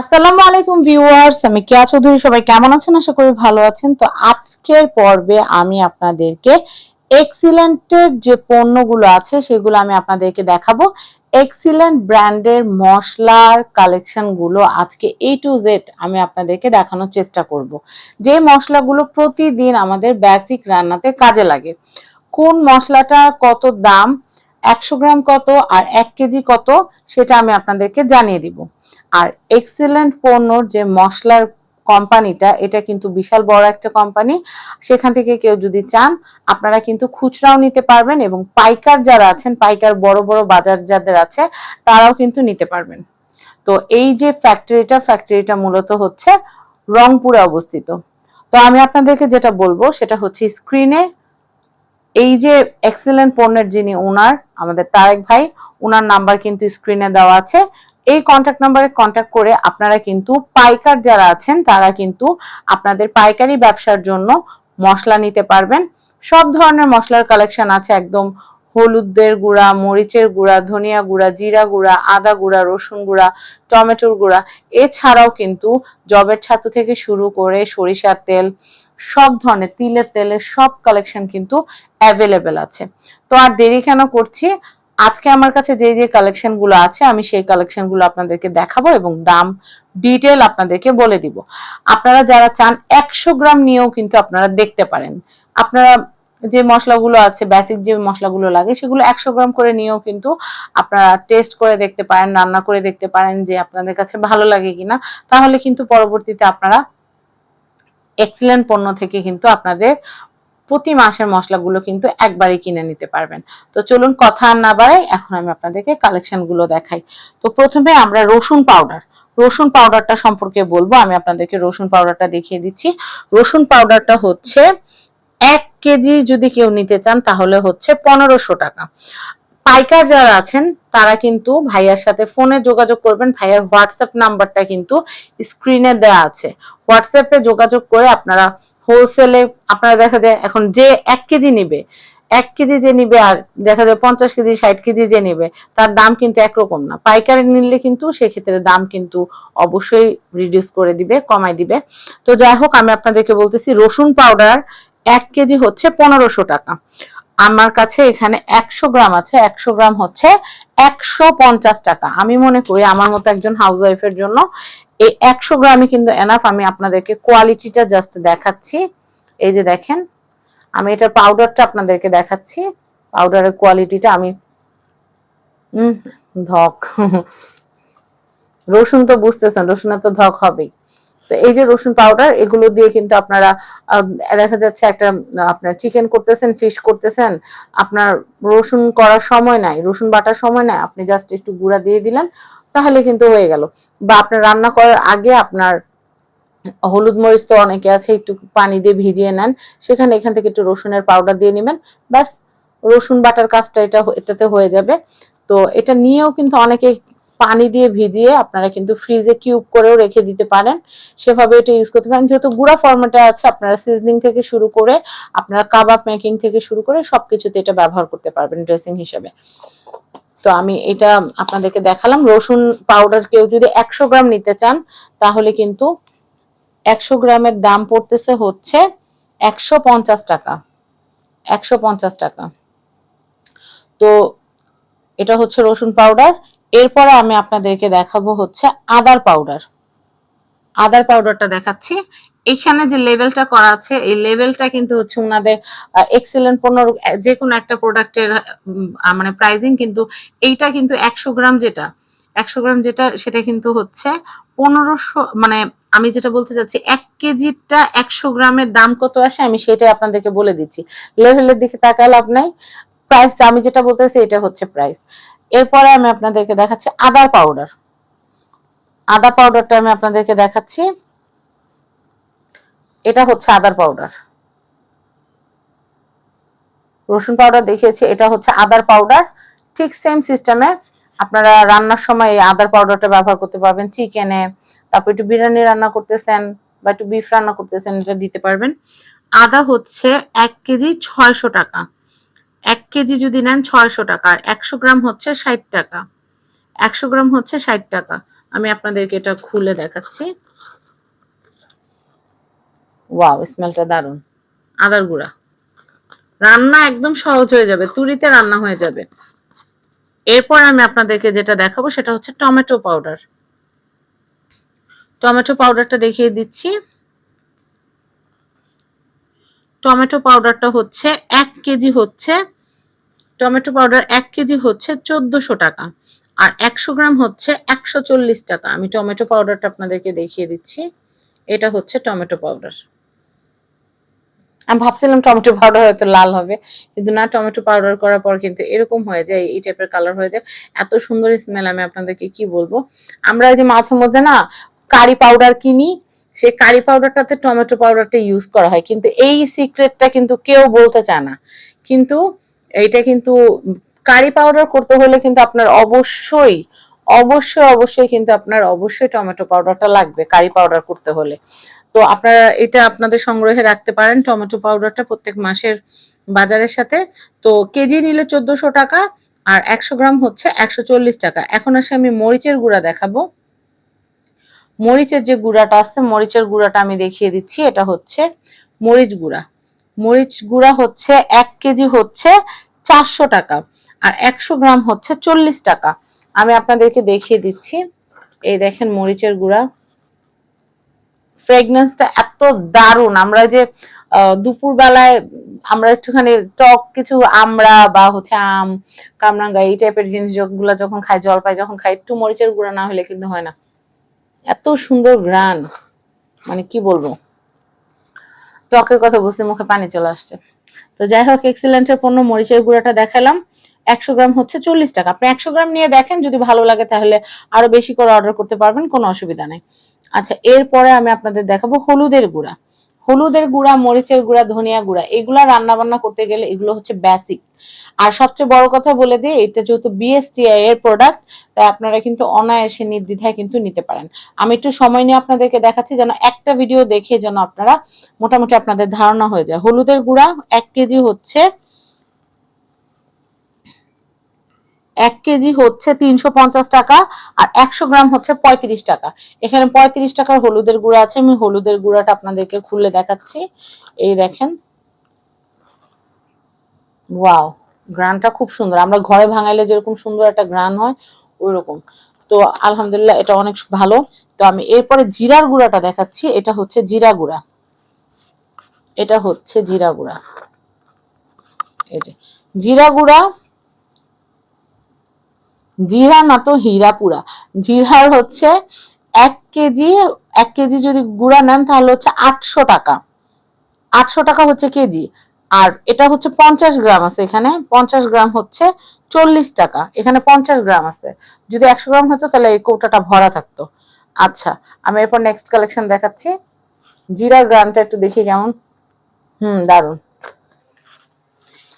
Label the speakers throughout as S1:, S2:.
S1: আসসালামু আলাইকুম ভিউয়ার্স, আমি কেয়া চৌধুরী, সবাই কেমন আছেন? আশা করি ভালো আছেন। তো আজকের পর্বে আমি আপনাদেরকে এক্সিলেন্টের যে পণ্যগুলো আছে, সেগুলো আমি আপনাদেরকে দেখাবো। এক্সিলেন্ট ব্র্যান্ডের মশলার কালেকশনগুলো আজকে এ টু জেড আমি আপনাদেরকে দেখানোর চেষ্টা করব। যে মশলাগুলো প্রতিদিন আমাদের বেসিক রান্নাতে কাজে লাগে। কোন মশলাটা কত দাম, একশো গ্রাম কত আর এক কেজি কত, সেটা আমি আপনাদেরকে জানিয়ে দিব। আর এক্সেলেন্ট পণ্যর যে মশলার কোম্পানিটা, এটা কিন্তু বিশাল বড় একটা কোম্পানি। সেখান থেকে কেউ যদি চান, আপনারা কিন্তু খুচরাও নিতে পারবেন এবং পাইকার যারা আছেন, পাইকার বড় বড় বাজার যাদের আছে, তারাও কিন্তু নিতে পারবেন। তো এই যে ফ্যাক্টরিটা ফ্যাক্টরিটা মূলত হচ্ছে রংপুরে অবস্থিত। তো আমি আপনাদেরকে যেটা বলব, সেটা হচ্ছে স্ক্রিনে এই যে এক্সিলেন্ট পণ্যের যিনি ওনার আমাদের তারেক ভাই ওনার নাম্বার কিন্তু স্ক্রিনে দেওয়া আছে। এই কন্ট্যাক্ট নাম্বারে কন্ট্যাক্ট করে আপনারা কিন্তু পাইকার যারা আছেন, তারা কিন্তু আপনাদের পাইকারি ব্যবসার জন্য মশলা নিতে পারবেন। সব ধরনের মশলার কালেকশন আছে, একদম হলুদের গুঁড়া, মরিচের গুঁড়া, ধনিয়া গুঁড়া, জিরা গুঁড়া, আদা গুঁড়া, রসুন গুঁড়া, টমেটোর গুঁড়া। এছাড়াও কিন্তু জবের ছাতু থেকে শুরু করে সরিষার তেল, সব ধরনের তিলের তেলের সব কালেকশন কিন্তু অ্যাভেলেবেল আছে। তো আর দেরি কেন করছি? আজকে আমার কাছে যে যে কালেকশনগুলো আছে, আমি সেই কালেকশনগুলো আপনাদেরকে দেখাবো এবং দাম ডিটেল আপনাদেরকে বলে দিব। আপনারা যারা চান একশো গ্রাম নিয়েও কিন্তু আপনারা দেখতে পারেন। আপনারা যে মশলাগুলো আছে বেসিক যে মশলাগুলো লাগে, সেগুলো একশো গ্রাম করে নিয়েও কিন্তু আপনারা টেস্ট করে দেখতে পারেন, রান্না করে দেখতে পারেন যে আপনাদের কাছে ভালো লাগে কিনা। তাহলে কিন্তু পরবর্তীতে আপনারা এক্সিলেন্ট পণ্য থেকে কিন্তু আপনাদের প্রতি মাসের মশলাগুলো কিন্তু একবারে কিনে নিতে পারবেন। তো চলুন কথা আর না বাড়াই, এখন আমি আপনাদেরকে কালেকশনগুলো দেখাই। তো প্রথমে আমরা রসুন পাউডার রসুন পাউডারটা সম্পর্কে বলব, আমি আপনাদেরকে রসুন পাউডারটা দেখিয়ে দিচ্ছি। রসুন পাউডারটা হচ্ছে এক কেজি যদি কেউ নিতে চান, তাহলে হচ্ছে পনেরোশো টাকা। পাইকার যারা আছেন, তারা কিন্তু ভাইয়ার সাথে ফোনে যোগাযোগ করবেন। ভাইয়ার হোয়াটসঅ্যাপ নাম্বারটা কিন্তু স্ক্রিনে দেওয়া আছে। হোয়াটসঅ্যাপে যোগাযোগ করে আপনারা হোলসেলে আপনারা দেখা যায় এখন যে এক কেজি নিবে, এক কেজি যে নিবে আর দেখা যায় পঞ্চাশ কেজি, ষাট কেজি যে নিবে, তার দাম কিন্তু একরকম না। পাইকারি নিলে কিন্তু সেক্ষেত্রে দাম কিন্তু অবশ্যই রিডিউস করে দিবে কমাই দিবে। তো যাই হোক, আমি আপনাদেরকে বলতেছি, রসুন পাউডার এক কেজি হচ্ছে পনেরোশো টাকা। আমার কাছে এখানে একশো গ্রাম আছে, একশো গ্রাম হচ্ছে একশো পঞ্চাশ টাকা। আমি মনে করি আমার মতো একজন হাউস ওয়াইফের জন্য এই একশো গ্রামে কিন্তু এনাফ আমি আপনাদেরকে কোয়ালিটিটা জাস্ট দেখাচ্ছি। এই যে দেখেন, আমি এটা পাউডারটা আপনাদেরকে দেখাচ্ছি। পাউডারের কোয়ালিটিটা আমি ধক। রসুন তো বুঝতেছেন রসুনের তো ধক হবেই। তো এই যে রসুন পাউডার এগুলো দিয়ে কিন্তু আপনারা দেখা যাচ্ছে একটা, আপনার চিকেন করতেছেন ফিশ করতেছেন, আপনার রসুন করার সময় নাই, রসুন বাটার সময় নাই, আপনি জাস্ট একটু গুঁড়া দিয়ে দিলেন। তাহলে কিন্তু হয়ে গেল। বা আপনার রান্না করার আগে আপনার হলুদ মরিচ তো অনেকে আছে, একটু পানি দিয়ে ভিজিয়ে নেন, সেখানে এখান থেকে একটু রসুনের পাউডার দিয়ে নেবেন। ব্যাস, রসুন বাটার কাজটা এটা এটাতে হয়ে যাবে। তো এটা নিয়েও কিন্তু অনেকে পানি দিয়ে ভিজিয়ে আপনারা কিন্তু ফ্রিজে কিউব করেও রেখে দিতে পারেন। সেভাবে এটা ইউজ করতে পারেন। যেহেতু গুঁড়া ফর্মেটে আছে, আপনারা সিজনিং থেকে শুরু করে, আপনারা কাবাব মেকিং থেকে শুরু করে সবকিছুতে এটা ব্যবহার করতে পারবেন ড্রেসিং হিসেবে। তো আমি এটা আপনাদেরকে দেখালাম। রসুন পাউডার কেউ যদি একশো গ্রাম নিতে চান, তাহলে কিন্তু একশো গ্রামের দাম পড়তেছে হচ্ছে একশো পঞ্চাশ টাকা। একশো পঞ্চাশ টাকা। তো এটা হচ্ছে রসুন পাউডার এরপরে আমি আপনাদেরকে দেখাবো হচ্ছে আদার পাউডার আদার পাউডারটা দেখাচ্ছি। এখানে যে লেভেলটা করা আছে, এই লেভেলটা কিন্তু হচ্ছে ওনাদের এক্সেলেন্ট পণ্য যে কোনো একটা প্রোডাক্টের মানে প্রাইজিং কিন্তু এইটা কিন্তু একশো গ্রাম যেটা, একশো গ্রাম যেটা, সেটা কিন্তু হচ্ছে পনেরোশো মানে আমি যেটা বলতে চাচ্ছি, এক কেজিটা একশো গ্রামের দাম কত আসে আমি সেটাই আপনাদেরকে বলে দিচ্ছি। লেভেলের দিকে তাকায় লাভ নাই। প্রাইস আমি যেটা বলতে বলতেছি এটা হচ্ছে প্রাইস এরপরে আমি আপনাদেরকে দেখাচ্ছি আদার পাউডার আদা পাউডারটা আমি আপনাদেরকে দেখাচ্ছি। এটা হচ্ছে আদার পাউডার। রসুন পাউডার দেখিয়েছি, এটা হচ্ছে আদার পাউডার। ঠিক সেম সিস্টেমে আপনারা রান্নার সময় এই আদার পাউডারটা ব্যবহার করতে পারবেন চিকেনে তারপর একটু বিরিয়ানি রান্না করতেছেন বা একটু বিফ রান্না করতেছেন, এটা দিতে পারবেন। আদা হচ্ছে এক কেজি ছয়শো টাকা। এক কেজি যদি নেন ছয়শো টাকা, আর একশো গ্রাম হচ্ছে ষাট টাকা। একশো গ্রাম হচ্ছে ষাট টাকা। আমি আপনাদেরকে এটা খুলে দেখাচ্ছি। ওয়াও স্মেলটা দারুণ। আদার গুঁড়া। রান্না একদম সহজ হয়ে যাবে, তুরিতে রান্না হয়ে যাবে। এরপর আমি আপনাদেরকে যেটা দেখাবো, সেটা হচ্ছে টমেটো পাউডার। টমেটো পাউডারটা দেখিয়ে দিচ্ছি। টমেটো পাউডারটা হচ্ছে এক কেজি হচ্ছে, টমেটো পাউডার এক কেজি হচ্ছে চোদ্দশো টাকা। আর একশো গ্রাম হচ্ছে একশো চল্লিশ টাকা। আমি টমেটো পাউডারটা আপনাদেরকে দেখিয়ে দিচ্ছি। এটা হচ্ছে টমেটো পাউডার। আমি ভাবছিলাম টমেটো পাউডার হয়তো লাল হবে, কিন্তু না, টমেটো পাউডার করার পর কিন্তু এরকম হয়ে যায়, এই টাইপের কালার হয়ে যায়। এত সুন্দর স্মেল আমি আপনাদেরকে কি বলব? আমরা যে মাঝে মধ্যে না কারি পাউডার কিনি, সেই কারি পাউডারটাতে টমেটো পাউডারটা ইউজ করা হয়, কিন্তু এই সিক্রেটটা কিন্তু কেউ বলতে চায় না। কিন্তু এইটা কিন্তু কারি পাউডার করতে হলে কিন্তু আপনার অবশ্যই অবশ্যই অবশ্যই কিন্তু আপনার অবশ্যই টমেটো পাউডারটা লাগবে কারি পাউডার করতে হলে। তো আপনারা এটা আপনাদের সংগ্রহে রাখতে পারেন টমেটো পাউডারটা প্রত্যেক মাসের বাজারের সাথে। তো কেজি নিলে চোদ্দশো টাকা আর একশো গ্রাম হচ্ছে একশো চল্লিশ টাকা। এখন আসে আমি মরিচের গুঁড়া দেখাবো। মরিচের যে গুঁড়াটা আছে, মরিচের গুঁড়াটা আমি দেখিয়ে দিচ্ছি। এটা হচ্ছে মরিচ গুঁড়া। মরিচ গুঁড়া হচ্ছে এক কেজি হচ্ছে চারশো টাকা আর একশো গ্রাম হচ্ছে চল্লিশ টাকা। আমি আপনাদেরকে দেখিয়ে দিচ্ছি। এই দেখেন মরিচের গুঁড়া। ফ্রেগনেন্সটা এত দারুণ। আমরা যে দুপুর বেলায় আমরা একটুখানি টক কিছু আমরা বা হচ্ছে আম, কামরাঙ্গা এই টাইপের জিনিসগুলা যখন খাই জলপাই যখন খাই, একটু মরিচের গুঁড়া না হলে কিন্তু হয় না। এত সুন্দর গ্রান মানে কি বলব? টকের কথা বুঝতে মুখে পানি চলে আসছে। তো যাই হোক এক্সিলেন্টের পণ্য মরিচের গুঁড়াটা দেখালাম। একশো গ্রাম হচ্ছে চল্লিশ টাকা। আপনি একশো গ্রাম নিয়ে দেখেন, যদি ভালো লাগে তাহলে আরও বেশি করে অর্ডার করতে পারবেন, কোনো অসুবিধা নেই। আচ্ছা এরপরে আমি আপনাদের দেখাবো হলুদের গুঁড়া। হলুদের গুঁড়া, মরিচের গুঁড়া, ধনিয়া গুঁড়া, এগুলা রান্না বান্না করতে গেলে এগুলো হচ্ছে বেসিক আর সবচেয়ে বড় কথা বলে দিই, এটা যেহেতু বিএসটিআই এর প্রোডাক্ট তাই আপনারা কিন্তু অনায়াসে নির্দ্বিধায় কিন্তু নিতে পারেন। আমি একটু সময় নিয়ে আপনাদেরকে দেখাচ্ছি, যেন একটা ভিডিও দেখে যেন আপনারা মোটামুটি আপনাদের ধারণা হয়ে যায়। হলুদের গুঁড়া এক কেজি হচ্ছে এক কেজি হচ্ছে তিনশো পঞ্চাশ টাকা আর একশো গ্রাম হচ্ছে পঁয়ত্রিশ টাকা। এখানে পঁয়ত্রিশ টাকার হলুদের গুঁড়া আছে, আমি হলুদের গুঁড়াটা আপনাদেরকে খুলে দেখাচ্ছি। এই দেখেন। ওয়াও গ্রানটা খুব সুন্দর। আমরা ঘরে ভাঙাইলে যেরকম সুন্দর একটা গ্রান হয় ওই রকম তো আলহামদুলিল্লাহ এটা অনেক ভালো। তো আমি এরপরে জিরার গুঁড়াটা দেখাচ্ছি, এটা হচ্ছে জিরা গুঁড়া। এটা হচ্ছে জিরা গুঁড়া। এই যে, জিরা গুঁড়া জিরা না তো হীরাপুরা জিরার হচ্ছে এক কেজি এক কেজি যদি গুঁড়া নেন তাহলে হচ্ছে আটশো টাকা। আটশো টাকা হচ্ছে কেজি। আর এটা হচ্ছে পঞ্চাশ গ্রাম আছে এখানে। পঞ্চাশ গ্রাম হচ্ছে চল্লিশ টাকা। এখানে পঞ্চাশ গ্রাম আছে। যদি একশো গ্রাম হতো তাহলে এই কৌটাটা ভরা থাকতো। আচ্ছা আমি এরপর নেক্সট কালেকশন দেখাচ্ছি। জিরার গ্রামটা একটু দেখি কেমন। হুম দারুণ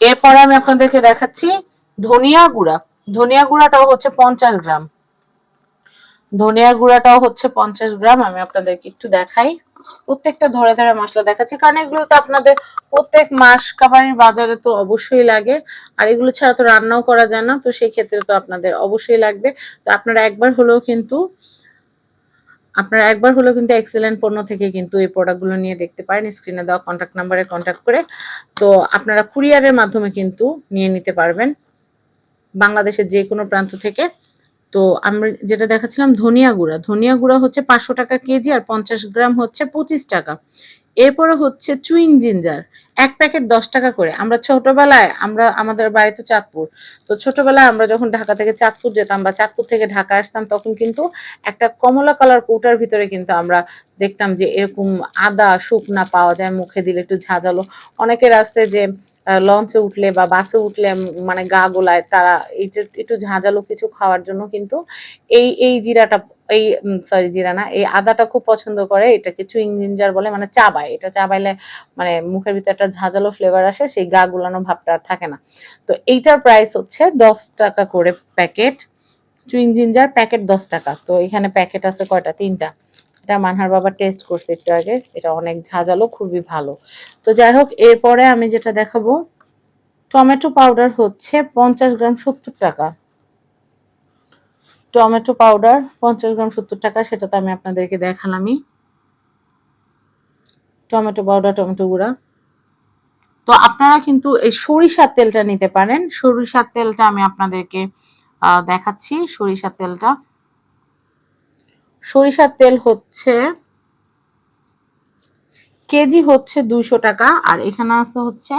S1: এরপরে আমি আপনাদেরকে দেখাচ্ছি ধনিয়া গুঁড়া। ধনিয়া গুঁড়াটাও হচ্ছে পঞ্চাশ গ্রাম। ধনিয়া গুঁড়াটাও হচ্ছে পঞ্চাশ গ্রাম, আমি আপনাদেরকে একটু দেখাই। প্রত্যেকটা ধরে ধরে মশলা দেখাচ্ছি, কারণ এগুলো তো আপনাদের প্রত্যেক মাস কাবারের বাজারে তো অবশ্যই লাগে। আর এগুলো ছাড়া তো রান্নাও করা যায় না, তো সেই ক্ষেত্রে তো আপনাদের অবশ্যই লাগবে। তো আপনারা একবার হলেও কিন্তু, আপনারা একবার হলেও কিন্তু এক্সেলেন্ট পণ্য থেকে কিন্তু এই প্রোডাক্টগুলো নিয়ে দেখতে পারেন। স্ক্রিনে দেওয়া কন্ট্যাক্ট নাম্বারে কন্ট্যাক্ট করে, তো আপনারা কুরিয়ারের মাধ্যমে কিন্তু নিয়ে নিতে পারবেন। বাংলাদেশের যে কোনো প্রান্ত থেকে। তো আমরা যেটা দেখাচ্ছিলাম ধনিয়া গুঁড়া। ধনিয়া গুঁড়া হচ্ছে পাঁচশো টাকা কেজি আর পঞ্চাশ গ্রাম হচ্ছে পঁচিশ টাকা। এরপরে হচ্ছে চুইং জিঞ্জার। এক প্যাকেট দশ টাকা করে। আমরা ছোটবেলায় আমরা আমাদের বাড়ি তো চাঁদপুর। তো ছোটবেলায় আমরা যখন ঢাকা থেকে চাঁদপুর যেতাম বা চাঁদপুর থেকে ঢাকা আসতাম, তখন কিন্তু একটা কমলা কালার কৌটার ভিতরে কিন্তু আমরা দেখতাম যে এরকম আদা শুকনা পাওয়া যায়, মুখে দিলে একটু ঝাঁঝালো। অনেকের আছে যে লঞ্চে উঠলে বা বাসে উঠলে মানে গা গোলায়, তারা একটু ঝাঁঝালো কিছু খাওয়ার জন্য কিন্তু এই এই জিরাটা, এই সরি জিরা না, এই আদাটা খুব পছন্দ করে। এটাকে চুইং জিঞ্জার বলে মানে চাবায় এটা চাবাইলে মানে মুখের ভিতরে একটা ঝাঁঝালো ফ্লেভার আসে, সেই গা গুলানো ভাবটা থাকে না। তো এইটার প্রাইস হচ্ছে দশ টাকা করে প্যাকেট চুইং জিঞ্জার প্যাকেট দশ টাকা। তো এখানে প্যাকেট আছে কয়টা? তিনটা। এটা মানহার বাবা টেস্ট করছে একটু আগে। এটা অনেক ঝাঁঝালো, খুবই ভালো। তো যাই হোক, এরপরে আমি যেটা দেখাবো, টমেটো পাউডার হচ্ছে পঞ্চাশ গ্রাম সত্তর টাকা। টমেটো পাউডার পঞ্চাশ গ্রাম সত্তর টাকা, সেটা তো আমি আপনাদেরকে দেখালামই। টমেটো পাউডার টমেটো গুঁড়া। তো আপনারা কিন্তু এই সরিষার তেলটা নিতে পারেন। সরিষার তেলটা আমি আপনাদেরকে দেখাচ্ছি, সরিষার তেলটা। সরিষার তেল হচ্ছে কেজি হচ্ছে দুইশো টাকা, আর এখানে আছে হচ্ছে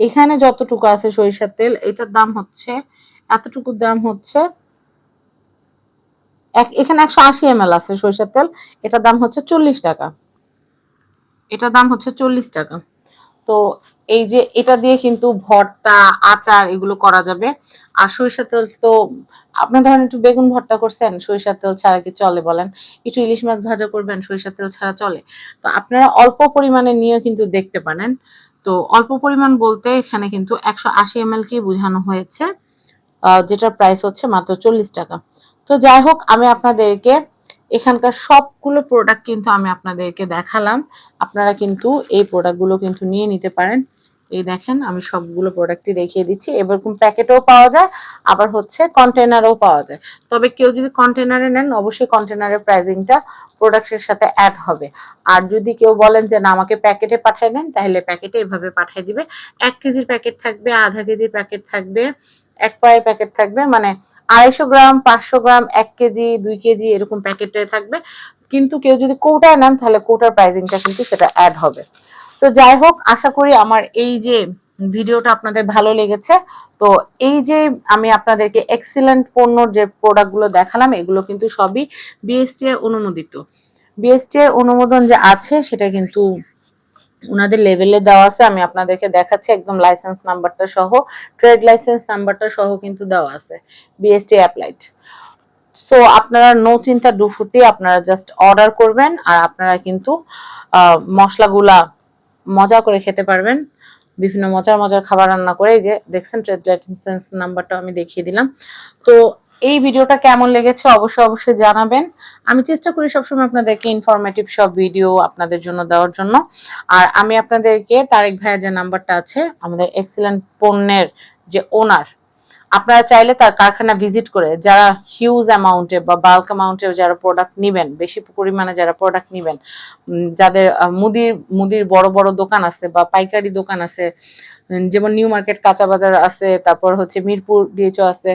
S1: এখানে যতটুকু আছে সরিষার তেল, এটার দাম হচ্ছে এতটুকুর দাম হচ্ছে এখানে একশো আশি এম আছে সরিষার তেল, এটার দাম হচ্ছে চল্লিশ টাকা। এটার দাম হচ্ছে চল্লিশ টাকা। তো এই যে এটা দিয়ে কিন্তু ভর্তা, আচার এগুলো করা যাবে। আর সরিষার তেল তো আপনি ধরেন একটু বেগুন ভর্তা করছেন, সরিষার তেল ছাড়া কি চলে বলেন? একটু ইলিশ মাছ ভাজা করবেন, সরিষার তেল ছাড়া চলে। তো আপনারা অল্প পরিমাণে নিয়ে কিন্তু দেখতে পারেন। তো অল্প পরিমাণ বলতে এখানে কিন্তু একশো আশি এম কি বোঝানো হয়েছে। যেটার প্রাইস হচ্ছে মাত্র চল্লিশ টাকা। তো যাই হোক, আমি আপনাদেরকে এখানকার সবগুলো প্রোডাক্ট কিন্তু আমি আপনাদেরকে দেখালাম। আপনারা কিন্তু এই প্রোডাক্টগুলো কিন্তু নিয়ে নিতে পারেন। এই দেখেন, আমি সবগুলো প্রোডাক্টই দেখিয়ে দিচ্ছি। এরকম প্যাকেটও পাওয়া যায়, আবার হচ্ছে কন্টেনারও পাওয়া যায়। তবে কেউ যদি কন্টেনারে নেন, অবশ্যই কন্টেনারের প্রাইজিংটা প্রোডাক্টের সাথে অ্যাড হবে। আর যদি কেউ বলেন যে, না, আমাকে প্যাকেটে পাঠিয়ে দেন, তাহলে প্যাকেটে এভাবে পাঠিয়ে দিবে। এক কেজির প্যাকেট থাকবে, আধা কেজির প্যাকেট থাকবে, এক পায়ের প্যাকেট থাকবে। মানে আড়াইশো গ্রাম, পাঁচশো গ্রাম, এক কেজি, দুই কেজি এরকম প্যাকেটে থাকবে। কিন্তু কেউ যদি কৌটায় নেন, তাহলে কৌটার প্রাইজিংটা কিন্তু সেটা অ্যাড হবে। তো যাই হোক, আশা করি আমার এই যে ভিডিওটা আপনাদের ভালো লেগেছে। তো এই যে আমি আপনাদেরকে এক্সিলেন্ট পণ্যর যে প্রোডাক্টগুলো দেখালাম, এগুলো কিন্তু সবই বিএসটি অনুমোদিত। বিএসটি অনুমোদন যে আছে, সেটা কিন্তু ওনাদের লেভেলে দেওয়া আছে, আমি আপনাদেরকে দেখাচ্ছি, একদম লাইসেন্স নাম্বারটা সহ ট্রেড লাইসেন্স নাম্বারটা সহ কিন্তু দেওয়া আছে বিএসটি অ্যাপ্লাইড সো আপনারা নো চিন্তা ডুফুটি আপনারা জাস্ট অর্ডার করবেন, আর আপনারা কিন্তু মশলাগুলা মজা করে খেতে পারবেন, বিভিন্ন মজার মজার খাবার রান্না করে, এই যে দেখছেন ট্রেড লাইসেন্স নাম্বারটা আমি দেখিয়ে দিলাম। তো এই ভিডিওটা কেমন লেগেছে অবশ্যই অবশ্যই জানাবেন। আমি চেষ্টা করি সবসময় আপনাদেরকে ইনফরমেটিভ সব ভিডিও আপনাদের জন্য দেওয়ার জন্য। আর আমি আপনাদেরকে তারেক ভাইয়ের যে নাম্বারটা আছে, আমাদের এক্সিলেন্ট পণ্যের যে ওনার আপনারা চাইলে তার কারখানা ভিজিট করে যারা হিউজ অ্যামাউন্টে বা বাল্ক অ্যামাউন্টে যারা প্রোডাক্ট নেবেন, বেশি পরিমাণে যারা প্রোডাক্ট নেবেন যাদের মুদির মুদির বড় বড় দোকান আছে বা পাইকারি দোকান আছে যেমন নিউ মার্কেট কাঁচা বাজার আছে, তারপর হচ্ছে মিরপুর ডিএচও আছে,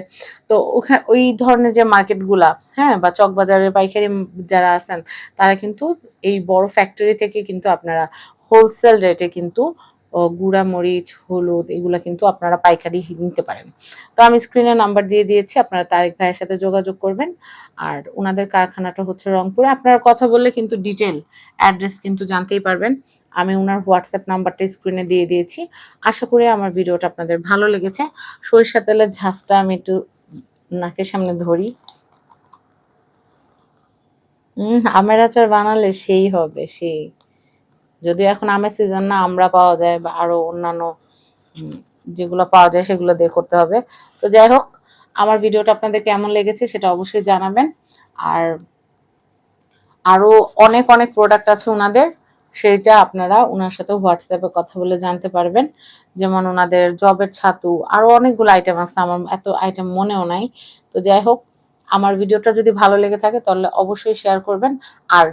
S1: তো ওখানে ওই ধরনের যে মার্কেটগুলা হ্যাঁ বা চক বাজারের পাইকারি যারা আছেন, তারা কিন্তু এই বড় ফ্যাক্টরি থেকে কিন্তু আপনারা হোলসেল রেটে কিন্তু গুঁড়া মরিচ, হলুদ, এগুলো কিন্তু আপনারা পাইকারি নিতে পারেন। তো আমি স্ক্রিনে নাম্বার দিয়ে দিয়েছি, আপনারা তারেক ভাইয়ের সাথে যোগাযোগ করবেন। আর ওনাদের কারখানাটা হচ্ছে রংপুরে। আপনারা কথা বললে কিন্তু ডিটেল অ্যাড্রেস কিন্তু জানতেই পারবেন। আমি ওনার হোয়াটসঅ্যাপ নাম্বারটা স্ক্রিনে দিয়ে দিয়েছি। আশা করি আমার ভিডিওটা আপনাদের ভালো লেগেছে। সরিষা তেলের ঝাঁসটা আমি একটু নাকের সামনে ধরি। হম আমের আচার বানালে সেই হবে, সেই। যদিও এখন আমের সিজন না আমরা পাওয়া যায় বা আরও অন্যান্য যেগুলো পাওয়া যায় সেগুলো দিয়ে করতে হবে। তো যাই হোক, আমার ভিডিওটা আপনাদের কেমন লেগেছে সেটা অবশ্যই জানাবেন। আর আরও অনেক অনেক প্রোডাক্ট আছে ওনাদের সেইটা আপনারা ওনার সাথে হোয়াটসঅ্যাপে কথা বলে জানতে পারবেন। যেমন ওনাদের জবের ছাতু, আরও অনেকগুলো আইটেম আছে, আমার এত আইটেম মনেও নাই। তো যাই হোক, আমার ভিডিওটা যদি ভালো লেগে থাকে তাহলে অবশ্যই শেয়ার করবেন। আর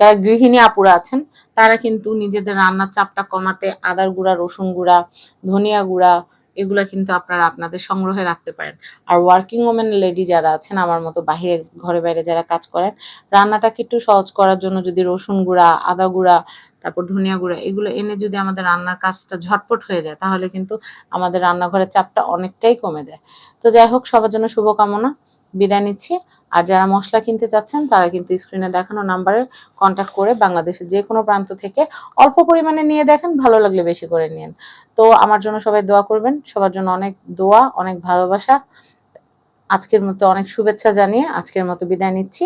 S1: যারা গৃহিণী আপুরা আছেন, তারা কিন্তু নিজেদের রান্নার চাপটা কমাতে, আদার গুঁড়া, রসুন গুঁড়া, ধনিয়া গুঁড়া, এগুলা কিন্তু আপনারা আপনাদের সংগ্রহে রাখতে পারেন। আর ওয়ার্কিং ওমেন লেডি যারা আছেন, আমার মতো বাহিরে ঘরে বাইরে যারা কাজ করেন, রান্নাটাকে একটু সহজ করার জন্য যদি রসুন গুঁড়া, আদা গুঁড়া, তারপর ধনিয়া গুঁড়া, এগুলো এনে যদি আমাদের রান্নার কাজটা ঝটপট হয়ে যায়, তাহলে কিন্তু আমাদের রান্নাঘরের চাপটা অনেকটাই কমে যায়। তো যাই হোক, সবার জন্য শুভকামনা, বিদায় নিচ্ছি। আর যারা মশলা কিনতে চাচ্ছেন, তারা কিন্তু স্ক্রিনে দেখানো নাম্বারে কন্ট্যাক্ট করে বাংলাদেশের যে কোনো প্রান্ত থেকে অল্প পরিমাণে নিয়ে দেখেন, ভালো লাগলে বেশি করে নিন। তো আমার জন্য সবাই দোয়া করবেন, সবার জন্য অনেক দোয়া, অনেক ভালোবাসা। আজকের মতো অনেক শুভেচ্ছা জানিয়ে আজকের মতো বিদায় নিচ্ছি।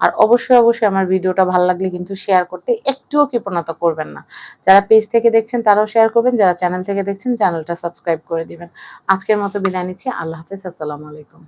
S1: আর অবশ্যই অবশ্যই আমার ভিডিওটা ভালো লাগলে কিন্তু শেয়ার করতে একটুও কৃপণতা করবেন না। যারা পেজ থেকে দেখছেন, তারাও শেয়ার করবেন, যারা চ্যানেল থেকে দেখছেন চ্যানেলটা সাবস্ক্রাইব করে দিবেন। আজকের মতো বিদায় নিচ্ছি, আল্লাহ হাফেজ, আসসালামু আলাইকুম।